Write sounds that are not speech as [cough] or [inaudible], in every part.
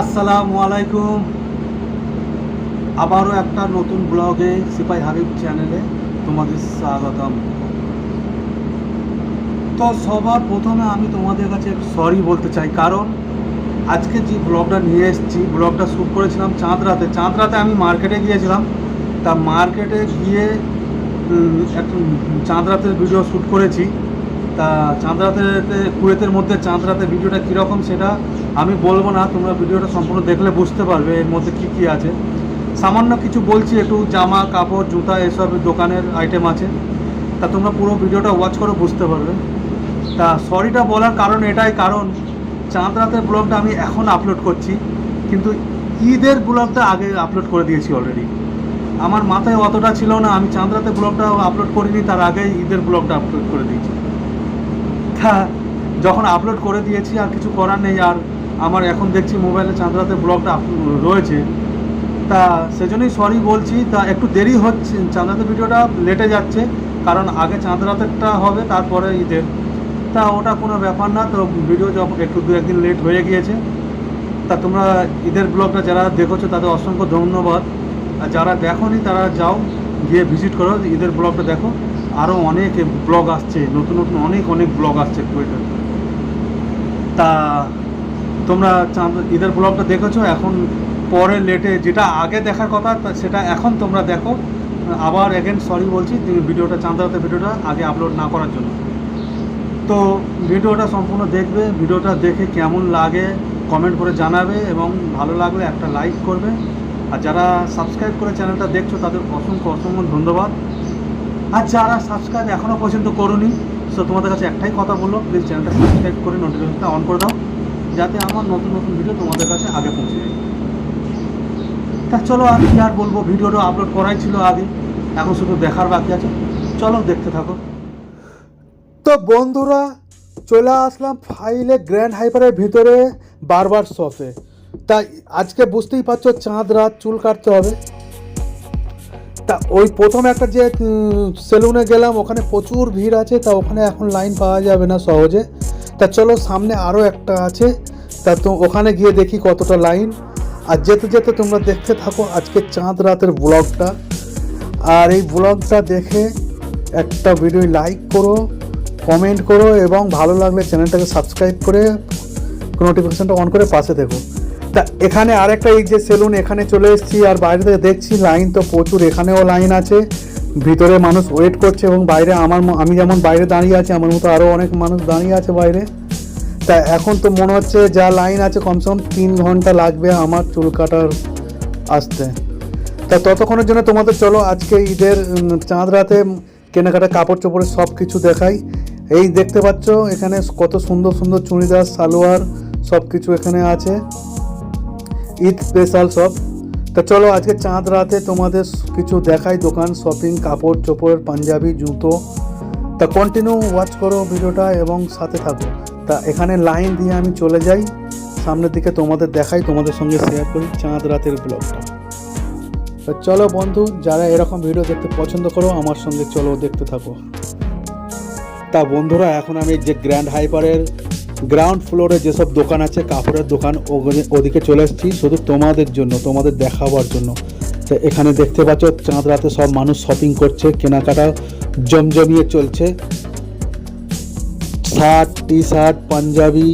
আসসালামু আলাইকুম। আবারও একটা নতুন ব্লগে সিপাই হাবিব চ্যানেলে তোমাদের স্বাগতম। তো সবার প্রথমে আমি তোমাদের কাছে সরি বলতে চাই, কারণ আজকে যে ব্লগটা নিয়ে এসেছি, ব্লগটা শ্যুট করেছিলাম চাঁদ রাতে চাঁদ রাতে আমি মার্কেটে গিয়েছিলাম। তা মার্কেটে গিয়ে একটা চাঁদ রাতের ভিডিও শ্যুট করেছি। তা চাঁদ রাতের কুয়েতের মধ্যে চাঁদ রাতের ভিডিওটা কীরকম সেটা আমি বলব না, তোমরা ভিডিওটা সম্পূর্ণ দেখলে বুঝতে পারবে এর মধ্যে কি কি আছে। সামান্য কিছু বলছি, একটু জামা, কাপড়, জুতা, এসব দোকানের আইটেম আছে। তা তোমরা পুরো ভিডিওটা ওয়াচ করে বুঝতে পারবে। তা সরিটা বলার কারণ এটাই, কারণ চাঁদ রাতের ব্লগটা আমি এখন আপলোড করছি, কিন্তু ঈদের ব্লগটা আগে আপলোড করে দিয়েছি অলরেডি আমার মাথায় অতটা ছিল না, আমি চাঁদ রাতের ব্লগটা আপলোড করিনি, তার আগেই ঈদের ব্লগটা আপলোড করে দিয়েছি। তা যখন আপলোড করে দিয়েছি, আর কিছু করার নেই, আর আমার এখন দেখছি মোবাইলে চাঁদরাতে ব্লগটা রয়েছে। তা সেজন্যই সরি বলছি, তা একটু দেরি হচ্ছে, চাঁদরাতে ভিডিওটা লেটে যাচ্ছে, কারণ আগে চাঁদরাতেরটা হবে, তারপরে ঈদের। তা ওটা কোনো ব্যাপার না, তো ভিডিও যখন একটু দু একদিন লেট হয়ে গিয়েছে। তা তোমরা ঈদের ব্লগটা যারা দেখেছ, তাদের অসংখ্য ধন্যবাদ। আর যারা দেখোনি, তারা যাও, গিয়ে ভিজিট করো, ঈদের ব্লগটা দেখো। আরও অনেক ব্লগ আসছে, নতুন নতুন অনেক অনেক ব্লগ আসছে কুয়েটের তা তোমরা ঈদের ব্লগটা দেখেছ? এখন পরে লেটে যেটা আগে দেখার কথা সেটা এখন তোমরা দেখো। আবার এগেন সরি বলছি, যে ভিডিওটা, চাঁদাতে ভিডিওটা আগে আপলোড না করার জন্য। তো ভিডিওটা সম্পূর্ণ দেখবে, ভিডিওটা দেখে কেমন লাগে কমেন্ট করে জানাবে এবং ভালো লাগলে একটা লাইক করবে। আর যারা সাবস্ক্রাইব করে চ্যানেলটা দেখছ, তাদের অসংখ্য অসংখ্য ধন্যবাদ। আর যারা সাবস্ক্রাইব এখনও পর্যন্ত করোনি সো তোমাদের কাছে একটাই কথা বলল প্লিজ চ্যানেলটা সাবস্ক্রাইব করে নোটিফিকেশনটা অন করে দাও, যাতে আমার নতুন নতুন ভিডিও তোমাদের কাছে আগে পৌঁছে যায়। তা চলো আমি আর বলব, ভিডিওটা আপলোড করাই ছিল আগে, এখন শুধু দেখার বাকি আছে। চলো দেখতে থাকো। তো বন্ধুরা, চলে আসলাম ফাইলে গ্র্যান্ড হাইপারের ভিতরে বারবার শপে তাই আজকে বুঝতেই পারছ, চাঁদ রাত চুল কাটতে হবে। তা ওই প্রথম একটা যে সেলুনে গেলাম, ওখানে প্রচুর ভিড় আছে, তা ওখানে এখন লাইন পাওয়া যাবে না সহজে। তা চলো, সামনে আরও একটা আছে, তা তো ওখানে গিয়ে দেখি কতটা লাইন আর যেতে যেতে তোমরা দেখতে থাকো আজকে চাঁদ রাতের ব্লগটা আর এই ব্লগটা দেখে একটা ভিডিও লাইক করো কমেন্ট করো, এবং ভালো লাগলে চ্যানেলটাকে সাবস্ক্রাইব করে নোটিফিকেশানটা অন করে পাশে দেখো তা এখানে আরেকটা এই যে সেলুন এখানে চলে এসেছি আর বাইরে থেকে দেখছি লাইন তো প্রচুর, এখানেও লাইন আছে। ভিতরে মানুষ ওয়েট করছে এবং বাইরে আমার আমি যেমন বাইরে দাঁড়িয়ে আছি, আমার মতো আরও অনেক মানুষ দাঁড়িয়ে আছে বাইরে। তা এখন তো মনে হচ্ছে যা লাইন আছে কমসে কম তিন ঘণ্টা লাগবে আমার চুল কাটার আসতে। তা ততক্ষণের জন্য তোমাদের চলো আজকে ঈদের চাঁদ রাতে কেনাকাটা কাপড় চোপড়ের সব কিছু দেখাই। এই দেখতে পাচ্ছ এখানে কত সুন্দর সুন্দর চুড়িদার, সালোয়ার সব কিছু এখানে আছে। ঈদ স্পেশাল সব তা চলো আজকে চাঁদ রাতে তোমাদের কিছু দেখাই দোকান শপিং কাপড় চোপড়, পাঞ্জাবি, জুতো। তা কন্টিনিউ ওয়াচ করো ভিডিওটা এবং সাথে থাকো। তা এখানে লাইন দিয়ে আমি চলে যাই। সামনের দিকে তোমাদের দেখাই, তোমাদের সঙ্গে শেয়ার করি চাঁদ রাতের ব্লগটা তো চলো বন্ধু, যারা এরকম ভিডিও দেখতে পছন্দ করো, আমার সঙ্গে চলো দেখতে থাকো। তা বন্ধুরা, এখন আমি যে গ্র্যান্ড হাইপারের গ্রাউন্ড ফ্লোরে যেসব দোকান আছে, কাপড়ের দোকান ওদিকে চলে এসেছি। শুধু তোমাদের জন্য, তোমাদের দেখাবার জন্য। তো এখানে দেখতে পাচ্ছ, চাঁদ রাতে সব মানুষ শপিং করছে, কেনাকাটা জমজমিয়ে চলছে। শার্ট টি শার্ট পাঞ্জাবি,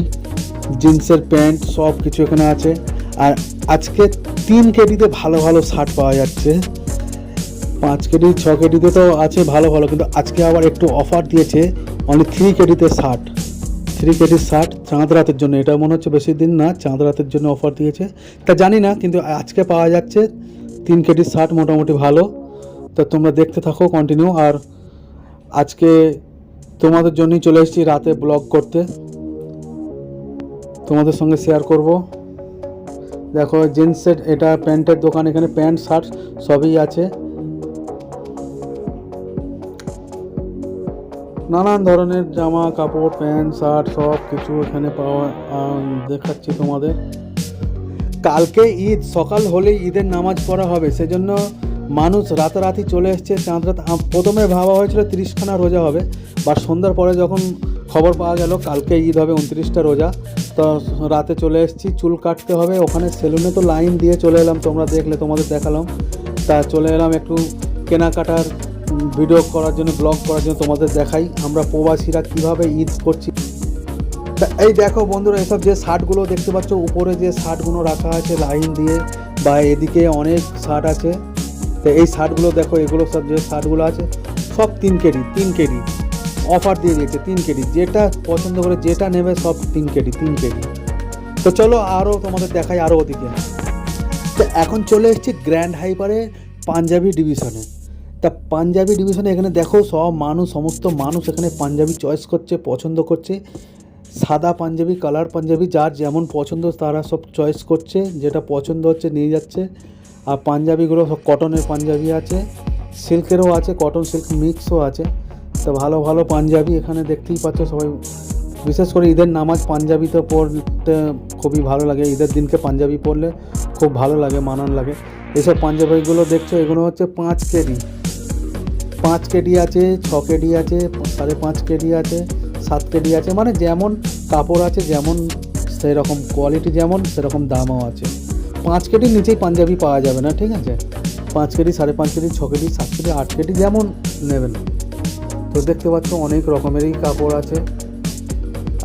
জিন্সের প্যান্ট, সব কিছু এখানে আছে। আর আজকে তিন কেডিতে ভালো ভালো শার্ট পাওয়া যাচ্ছে। পাঁচ কেডি ছ কেডিতে তো আছে ভালো ভালো, কিন্তু আজকে আবার একটু অফার দিয়েছে অনেক থ্রি কেডিতে শার্ট। থ্রি কেডির শার্ট চাঁদ রাতের জন্য এটা মনে হচ্ছে বেশি দিন না চাঁদ রাতের জন্য অফার দিয়েছে। তা জানি না, কিন্তু আজকে পাওয়া যাচ্ছে, তিন কেডির শার্ট মোটামুটি ভালো। তা তোমরা দেখতে থাকো কন্টিনিউ আর আজকে তোমাদের জন্যই চলে এসেছি রাতে ব্লগ করতে। তোমাদের সঙ্গে শেয়ার করব। দেখো জিন্সের এটা প্যান্টের দোকান, এখানে প্যান্ট, শার্ট সবই আছে। নানান ধরনের জামা, কাপড়, প্যান্ট, শার্ট, সব কিছু এখানে পাওয়া দেখাচ্ছি তোমাদের। কালকে ঈদ, সকাল হলেই ঈদের নামাজ পড়া হবে, সেজন্য মানুষ রাতারাতি চলে এসছে, চাঁদ রাত প্রথমে ভাবা হয়েছিল তিরিশখানা রোজা হবে, বা সন্ধ্যার পরে যখন খবর পাওয়া গেল কালকে ঈদ হবে উনত্রিশটা রোজা, তো রাতে চলে এসেছি, চুল কাটতে হবে, ওখানে সেলুনে তো লাইন দিয়ে চলে এলাম, তোমরা দেখলে তোমাদের দেখালাম। তা চলে এলাম একটু কেনাকাটার ভিডিও করার জন্য, ব্লগ করার জন্য তোমাদের দেখাই আমরা প্রবাসীরা কীভাবে ঈদ করছি। এই দেখো বন্ধুরা, এসব যে শার্টগুলো দেখতে পাচ্ছ, উপরে যে শার্টগুলো রাখা আছে লাইন দিয়ে বা এদিকে অনেক শার্ট আছে। তো এই শার্টগুলো দেখো, এগুলো সব যে শার্টগুলো আছে, সব তিন কেডি তিন কেডি। অফার দিয়ে দিয়েছে, তিন কেডি। যেটা পছন্দ করে, যেটা নেবে, সব তিন কেডি তিন কেডি। তো চলো আরও তোমাদের দেখাই আরও ওদিকে। তো এখন চলে এসেছি গ্র্যান্ড হাইপারে পাঞ্জাবি ডিভিশনে তা পাঞ্জাবি ডিভিশনে এখানে দেখো সব মানুষ, সমস্ত মানুষ এখানে পাঞ্জাবি চয়েস করছে, পছন্দ করছে। সাদা পাঞ্জাবি কালার পাঞ্জাবি, যার যেমন পছন্দ তারা সব চয়েস করছে। যেটা পছন্দ হচ্ছে নিয়ে যাচ্ছে। আর পাঞ্জাবিগুলো সব কটনের পাঞ্জাবি আছে। সিল্কেরও আছে কটন সিল্ক মিক্সও আছে। তো ভালো ভালো পাঞ্জাবি এখানে দেখতেই পাচ্ছ সবাই। বিশেষ করে ঈদের নামাজ পাঞ্জাবিতে পড়তে খুবই ভালো লাগে। ঈদের দিনকে পাঞ্জাবি পরলে খুব ভালো লাগে, মানান লাগে। এসব পাঞ্জাবিগুলো দেখছ, এগুলো হচ্ছে পাঁচ কেডি পাঁচ কেডি আছে, ছ কেডি আছে, সাড়ে পাঁচ কেডি আছে, সাত কেডি আছে মানে যেমন কাপড় আছে, যেমন সেরকম কোয়ালিটি যেমন, সেরকম দামও আছে। পাঁচ কেডির নিচেই পাঞ্জাবি পাওয়া যাবে না, ঠিক আছে? পাঁচ কেডি, সাড়ে পাঁচ কেডি, ছ কেডি, সাত কেডি, আট কেডি যেমন নেবেন। তো দেখতে পাচ্ছ অনেক রকমেরই কাপড় আছে।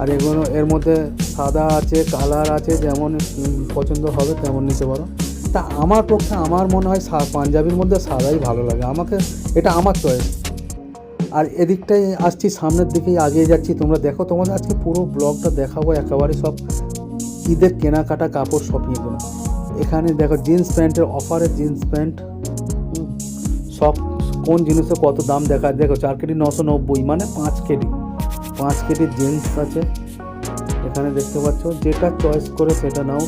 আর এগুলো এর মধ্যে সাদা আছে, কালার আছে, যেমন পছন্দ হবে তেমন নিতে পারো। তা আমার পক্ষে, আমার মনে হয় পাঞ্জাবির মধ্যে সাদাই ভালো লাগে। আমাকে এটা আমার চয়েস আর এদিকটাই আসছি, সামনের দিকেই এগিয়ে যাচ্ছি। তোমরা দেখো, তোমাদের আজকে পুরো ব্লগটা দেখাবো একেবারে সব ঈদের কেনাকাটা কাপড় শপিং এগুলো এখানে দেখো জিন্স প্যান্টের অফারে জিন্স প্যান্ট। সব কোন জিনিসে কত দাম দেখা দেখো, চার কেডি নশো নব্বই মানে পাঁচ কেডি পাঁচ কেডির জিন্স আছে। এখানে দেখতে পাচ্ছ, যেটা চয়েস করে সেটা নাও।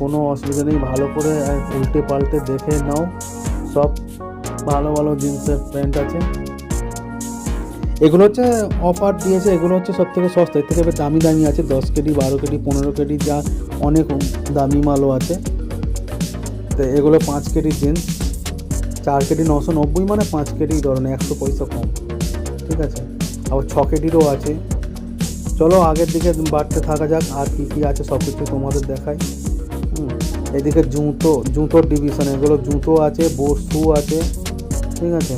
কোনো অসুবিধা নেই, ভালো করে উল্টে পাল্টে দেখে নাও। সব ভালো ভালো জিন্সের প্যান্ট আছে। এগুলো হচ্ছে অফার দিয়েছে, এগুলো হচ্ছে সব থেকে সস্তা এর থেকে দামি দামি আছে, দশ কেডি, বারো কেডি, পনেরো কেডি, যা অনেক দামি মালও আছে। তো এগুলো পাঁচ কেডি জিন্স, চার কেডি নশো নব্বই মানে পাঁচ কেডি ধরনের, একশো পয়সা কম। ঠিক আছে? আবার ছ কেডিরও আছে। চলো আগের দিকে বাড়তে থাকা যাক, আর কী কী আছে সব কিছু তোমাদের দেখায় এদিকে জুতো, জুতোর ডিভিশন এগুলো জুতো আছে বোট শু আছে। ঠিক আছে?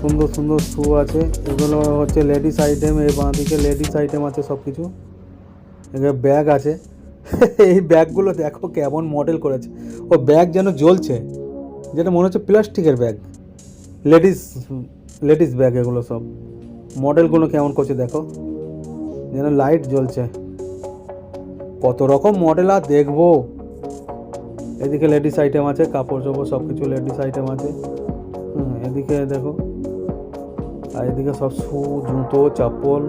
সুন্দর সুন্দর শু আছে। এগুলো হচ্ছে লেডিস আইটেম [laughs] এই বাঁদিকে লেডিস আইটেম আছে সব কিছু ব্যাগ আছে। এই ব্যাগগুলো দেখো কেমন মডেল করেছে। ও ব্যাগ যেন জ্বলছে। যেটা মনে হচ্ছে প্লাস্টিকের ব্যাগ লেডিস লেডিস ব্যাগ এগুলো সব। মডেলগুলো কেমন করছে দেখো। যেন লাইট জ্বলছে। কত রকম মডেল আর দেখব। এদিকে লেডিস আইটেম আছে কাপড় চোপড় সব কিছু লেডিস আইটেম আছে। হুম, এদিকে দেখো। আর এদিকে সব শু জুতো চপ্পল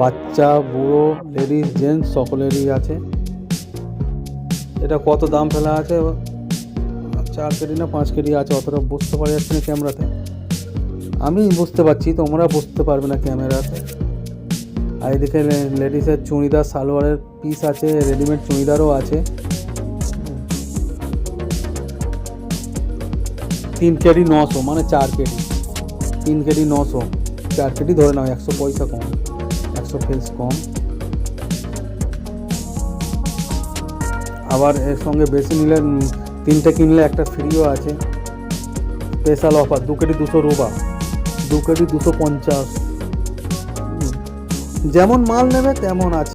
বাচ্চা বুড়ো লেডিস জেন্টস সকলেরই আছে। এটা কত দাম ফেলা আছে? চার কেডি না পাঁচ কেডি আছে অতটা বুঝতে পারা যাচ্ছে না ক্যামেরাতে। আমি বুঝতে পারছি তোমরা বুঝতে পারবে না ক্যামেরাতে। আর এদিকে লেডিসের চুড়িদার সালোয়ারের পিস আছে রেডিমেড চুড়িদারও আছে। তিন কেডি নশো মানে চার কেডি তিন কেডি নশো, চার কেডি ধরে নাও, একশো পয়সা কম, একশো ফেলস কম। আবার এর সঙ্গে বেশি নিলে তিনটে কিনলে একটা ফ্রিও আছে। স্পেশাল অফার দু কেডি দুশো রুবা দু কেডি দুশো পঞ্চাশ। যেমন মাল নেবে, তেমন আছে।